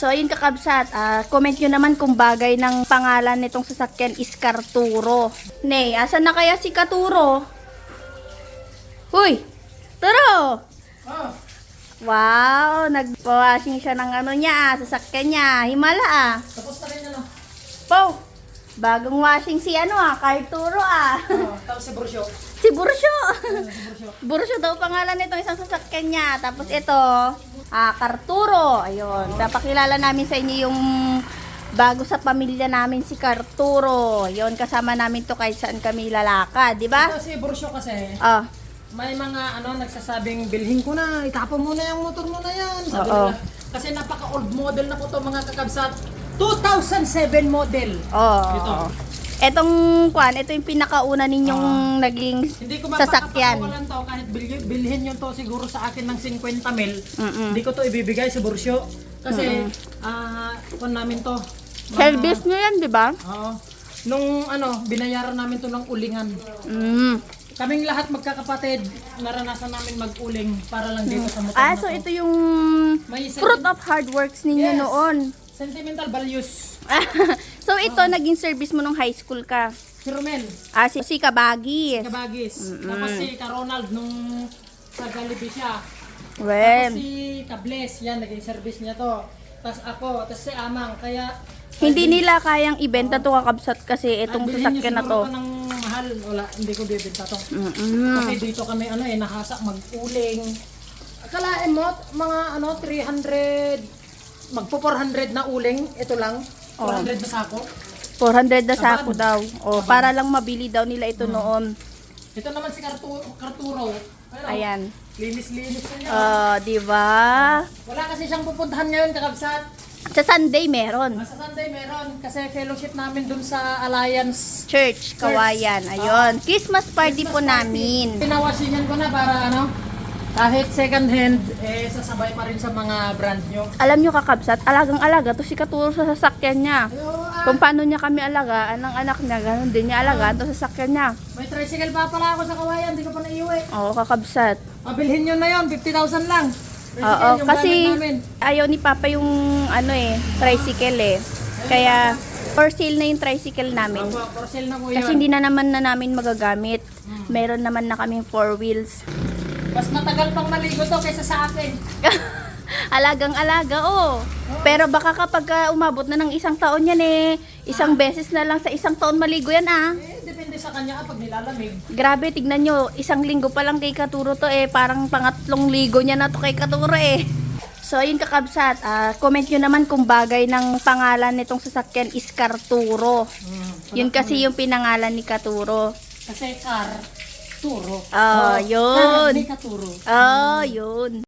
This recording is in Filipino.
So, ayun kakabsat, ah, comment nyo naman kung bagay ng pangalan nitong sasakyan is Karturo. Nay, asan na kaya si Katuro? Huy! Turo! Ah, Wow, nagpawashing siya ng ano niya, ah, sasakyan niya. Himala ah. tapos na rin ano. Po! Bagong washing si ano ah, Karturo ah. Ah, tapos si Brusyo. si Bursyo! Si Brusyo. Bursyo daw pangalan nitong isang sasakyan niya. Tapos ito, ah, Karturo. Ayun, papakilala namin sa inyo yung bago sa pamilya namin si Karturo. Ayun, kasama namin to kahit saan kami lalakad, di ba? Ito si Brusyo kasi, Ah, may mga ano nagsasabing bilhin ko na, itapon mo na yung motor mo na yan. Sabi Oo. nila. Kasi napaka old model na po to mga kakabsat. 2007 model. oh. Ito. Etong kwan, ito yung pinakauna ninyong naging Hindi ko sasakyan. mapapakawalan to kahit bilhin, bilhin nyo to siguro sa akin ng 50 mil. Mm-mm. Hindi ko to ibibigay sa Brusyo. Kasi, ah, kung namin to. mga- Service nyo yan, di ba? Oo. Nung ano, binayaran namin to ng ulingan. Mm. Kaming lahat magkakapatid, naranasan namin mag-uling para lang dito sa motor Ah, na so to. ito yung May fruit of hard works ninyo Yes. noon. sentimental values. so ito, naging service mo nung high school ka. Si Romel, Ah, si, si Kabagi. Kabagis. Tapos si Ka Ronald nung sa Jollibee siya. Tapos Well, si Kables, yan, naging service niya to. Tapos ako, tapos si Amang. Kaya, hindi nila kayang ibenta to kakabsat kasi ay, itong bilhin niyo sasakyan na siguro to. to ng mahal. Wala, hindi ko bibenta to. Mm-mm. Kasi dito kami ano eh, nahasak mag-uling. Akalain mo, mga ano, 300, magpo 400 na uling, ito lang. 400 na sako. 400 na sako daw. O, para lang mabili daw nila ito noon. Ito naman si Karturo. Karturo. Pero, Ayan. Linis-linis na niya. Ah, di ba? Wala kasi siyang pupuntahan ngayon, kakabsat. Sa Sunday meron. Sa Sunday meron. Kasi fellowship namin dun sa Alliance. Church, Kawayan. Ayun. Christmas party po namin. Pinawasingan ko na para ano, kahit second hand, eh, sasabay pa rin sa mga brand nyo. Alam nyo kakabsat, alagang-alaga to si Katuro sa sasakyan niya. Ah, Kung paano niya kami alagaan ng anak niya, ganun din niya alagaan to sa sasakyan niya. may tricycle pa pala ako sa kawayan, di ko pa naiuwi. Oo, kakabsat. Pabilhin nyo na yon 50,000 lang. Oo, yung kasi gamit namin. ayaw ni Papa yung ano eh, tricycle eh. Kaya for sale na yung tricycle namin. Opo, for sale na po yun. Kasi hindi na naman na namin magagamit. Meron naman na kaming four wheels. Mas matagal pang maligo to kaysa sa akin. Alagang-alaga, oh. Pero baka kapag ah, umabot na ng isang taon yan eh, isang beses na lang sa isang taon maligo yan ah. Eh, depende sa kanya kapag nilalamig. Grabe, tignan nyo, isang linggo pa lang kay Katuro to eh, parang pangatlong ligo niya na to kay Katuro eh. So, ayun kakabsat, ah, comment nyo naman kung bagay ng pangalan nitong sasakyan is Karturo. Yun kasi yung pinangalan ni Katuro. Kasi car, turo. Ah, Oh, yun. Car, hindi katuro. Oh, yun.